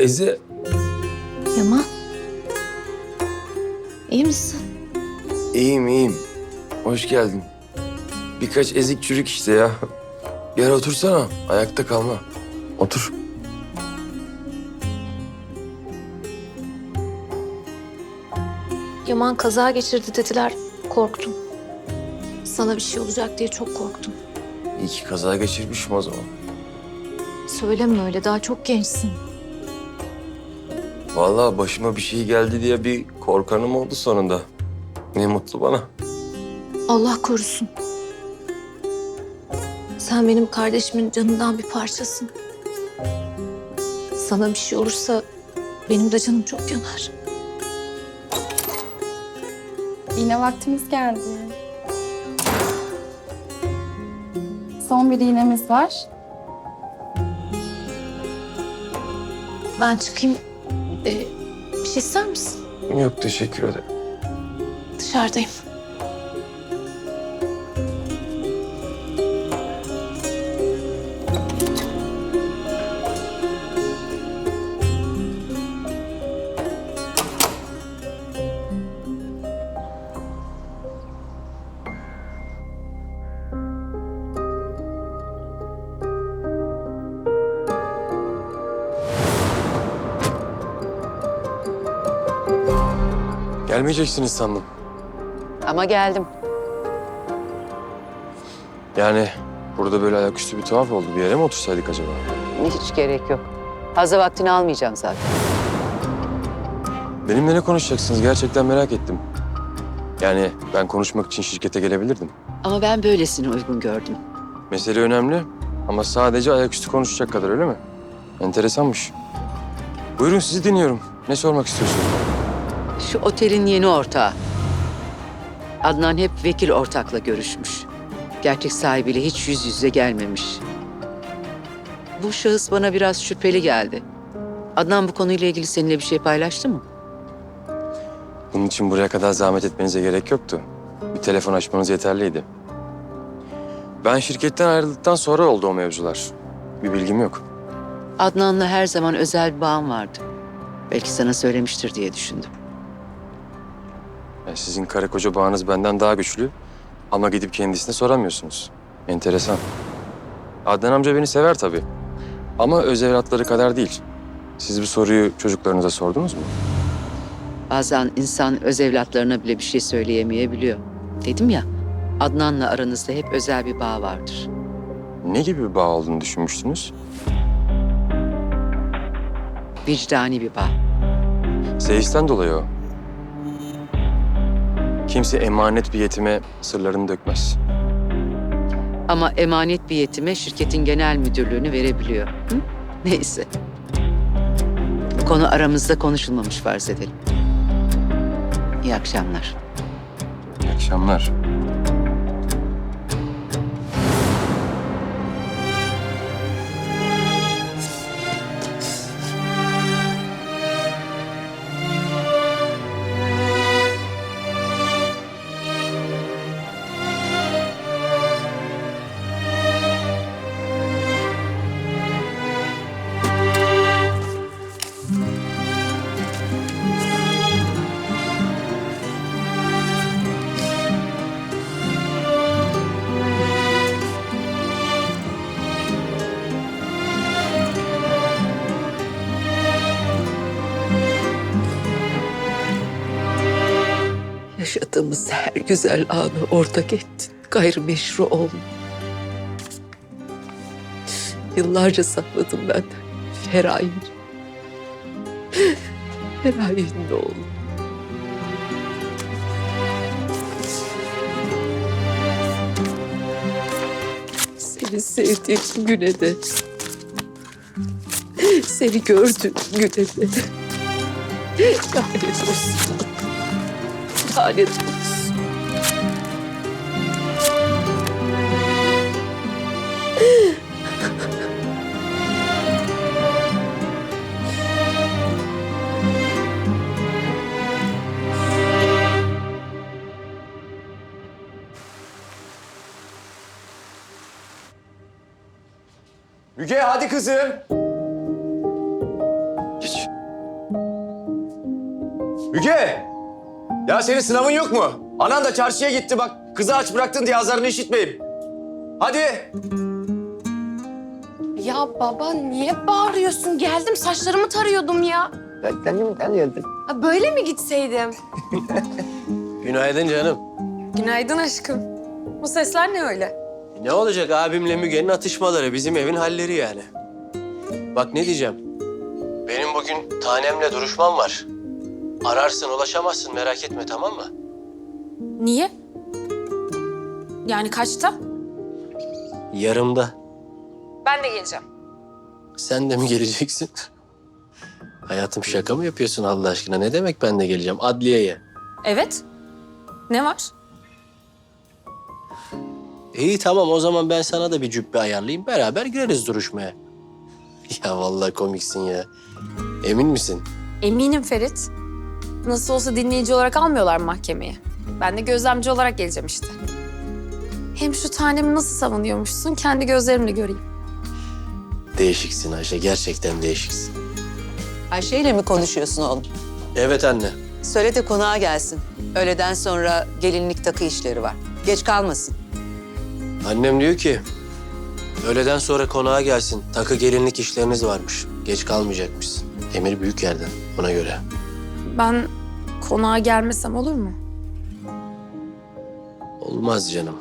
Teyze, Yaman. İyi misin? iyiyim iyiyim. Hoş geldin. Birkaç ezik çürük işte ya. Gel otursana, ayakta kalma. Otur. Yaman kaza geçirdi dediler. Korktum. Sana bir şey olacak diye çok korktum. İyi ki kaza geçirmişim o zaman. Söyleme öyle daha çok gençsin. Vallahi başıma bir şey geldi diye bir korkanım oldu sonunda. Ne mutlu bana. Allah korusun. Sen benim kardeşimin canından bir parçasın. Sana bir şey olursa benim de canım çok yanar. İğne vaktimiz geldi. Son bir iğnemiz var. Ben çıkayım. Ee, bir şey ister misin? Yok teşekkür ederim. Dışarıdayım. Gelmeyeceksiniz sandım. Ama geldim. Yani burada böyle ayaküstü bir tuhaf oldu. Bir yere mi otursaydık acaba? Hiç gerek yok. Fazla vaktini almayacağım zaten. Benimle ne konuşacaksınız? Gerçekten merak ettim. Yani ben konuşmak için şirkete gelebilirdim. Ama ben böylesini uygun gördüm. Mesele önemli ama sadece ayaküstü konuşacak kadar öyle mi? Enteresanmış. Buyurun sizi dinliyorum. Ne sormak istiyorsunuz? Şu otelin yeni ortağı. Adnan hep vekil ortakla görüşmüş. Gerçek sahibiyle hiç yüz yüze gelmemiş. Bu şahıs bana biraz şüpheli geldi. Adnan bu konuyla ilgili seninle bir şey paylaştı mı? Bunun için buraya kadar zahmet etmenize gerek yoktu. Bir telefon açmanız yeterliydi. Ben şirketten ayrıldıktan sonra oldu o mevzular. Bir bilgim yok. Adnan'la her zaman özel bir bağım vardı. Belki sana söylemiştir diye düşündüm. Yani sizin karı koca bağınız benden daha güçlü ama gidip kendisine soramıyorsunuz. Enteresan. Adnan amca beni sever tabii. Ama öz evlatları kadar değil. Siz bu soruyu çocuklarınıza sordunuz mu? Bazen insan öz evlatlarına bile bir şey söyleyemeyebiliyor. Dedim ya, Adnan'la aranızda hep özel bir bağ vardır. Ne gibi bir bağ olduğunu düşünmüştünüz? Vicdani bir bağ. Seyisten dolayı o. Kimse emanet bir yetime sırlarını dökmez. Ama emanet bir yetime şirketin genel müdürlüğünü verebiliyor. Hı? Neyse. Bu konu aramızda konuşulmamış farz edelim. İyi akşamlar. İyi akşamlar. Yaşadığımız her güzel anı ortak ettin. Gayrimeşru oğlum. Yıllarca sakladım ben Feraye. Feraye'nin oğlum. Seni sevdiğim güne de seni gördüğüm güne de lanet olsun. Olsun. Müge hadi kızım. Geç. Müge! Ya senin sınavın yok mu? Anan da çarşıya gitti bak. Kızı aç bıraktın diye azarını işitmeyeyim. Hadi. Ya baba niye bağırıyorsun? Geldim saçlarımı tarıyordum ya. Kendim tanıyordum. Ha, böyle mi gitseydim? Günaydın canım. Günaydın aşkım. Bu sesler ne öyle? Ne olacak abimle Müge'nin atışmaları, bizim evin halleri yani. Bak ne diyeceğim. Benim bugün tanemle duruşmam var. Ararsın ulaşamazsın merak etme tamam mı? Niye? Yani kaçta? Yarımda. Ben de geleceğim. Sen de mi geleceksin? Hayatım şaka mı yapıyorsun Allah aşkına? Ne demek ben de geleceğim? Adliyeye. Evet. Ne var? İyi tamam o zaman ben sana da bir cübbe ayarlayayım. Beraber gireriz duruşmaya. Ya vallahi komiksin ya. Emin misin? Eminim Ferit. Nasıl olsa dinleyici olarak almıyorlar mahkemeye. Ben de gözlemci olarak geleceğim işte. Hem şu tanemi nasıl savunuyormuşsun kendi gözlerimle göreyim. Değişiksin Ayşe. Gerçekten değişiksin. Ayşe ile mi konuşuyorsun oğlum? Evet anne. Söyle de konağa gelsin. Öğleden sonra gelinlik takı işleri var. Geç kalmasın. Annem diyor ki öğleden sonra konağa gelsin. Takı gelinlik işleriniz varmış. Geç kalmayacakmışsın. Emir büyük yerden ona göre. Ben konağa gelmesem olur mu? Olmaz canım.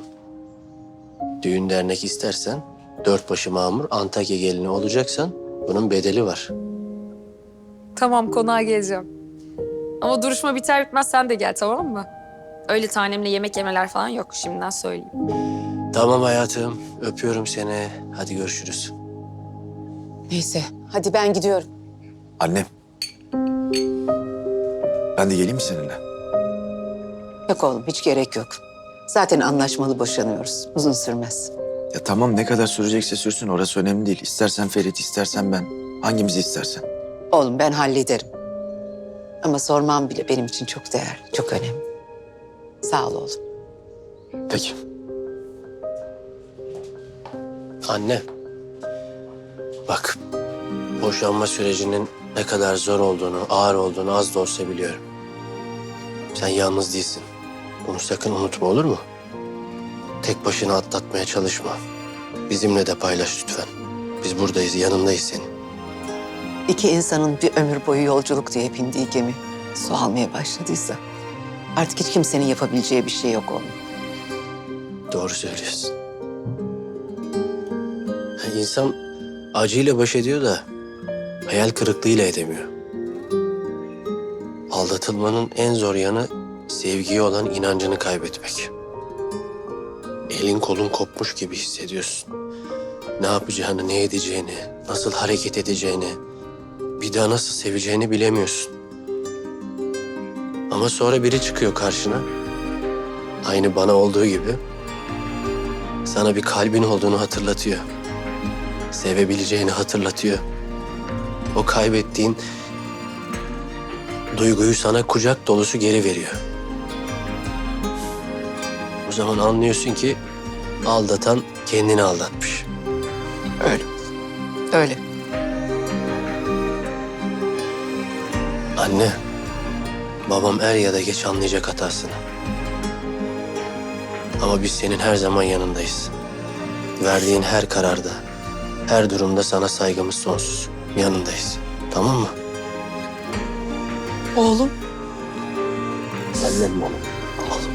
Düğün dernek istersen dört başı mamur Antakya gelini olacaksan bunun bedeli var. Tamam konağa geleceğim. Ama duruşma biter bitmez sen de gel tamam mı? Öyle tanemle yemek yemeler falan yok şimdiden söyleyeyim. Tamam hayatım. Öpüyorum seni. Hadi görüşürüz. Neyse hadi ben gidiyorum. Annem. Ben de geleyim mi seninle? Yok oğlum hiç gerek yok. Zaten anlaşmalı boşanıyoruz. Uzun sürmez. Ya tamam ne kadar sürecekse sürsün orası önemli değil. İstersen Ferit, istersen ben. Hangimizi istersen. Oğlum ben hallederim. Ama sormam bile benim için çok değerli, çok önemli. Sağ ol oğlum. Peki. Anne. Bak. Boşanma sürecinin ne kadar zor olduğunu, ağır olduğunu az da olsa biliyorum. Sen yalnız değilsin. Bunu sakın unutma olur mu? Tek başına atlatmaya çalışma. Bizimle de paylaş lütfen. Biz buradayız, yanındayız senin. İki insanın bir ömür boyu yolculuk diye bindiği gemi su almaya başladıysa artık hiç kimsenin yapabileceği bir şey yok oğlum. Doğru söylüyorsun. İnsan acıyla baş ediyor da hayal kırıklığıyla edemiyor. Aldatılmanın en zor yanı sevgiye olan inancını kaybetmek. Elin kolun kopmuş gibi hissediyorsun. Ne yapacağını, ne edeceğini, nasıl hareket edeceğini, bir daha nasıl seveceğini bilemiyorsun. Ama sonra biri çıkıyor karşına. Aynı bana olduğu gibi sana bir kalbin olduğunu hatırlatıyor. Sevebileceğini hatırlatıyor. O kaybettiğin duyguyu sana kucak dolusu geri veriyor. O zaman anlıyorsun ki aldatan kendini aldatmış. Öyle. Öyle. Anne, babam er ya da geç anlayacak hatasını. Ama biz senin her zaman yanındayız. Verdiğin her kararda, her durumda sana saygımız sonsuz. Yanındayız. Tamam mı? Oğlum. Annem benim. Oğlum.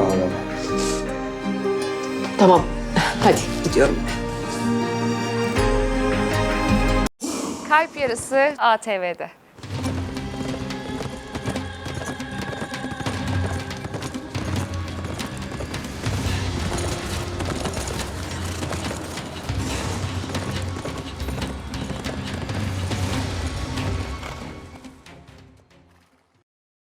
Ağlama. Tamam. Hadi gidiyorum. Kalp Yarısı ATV'de.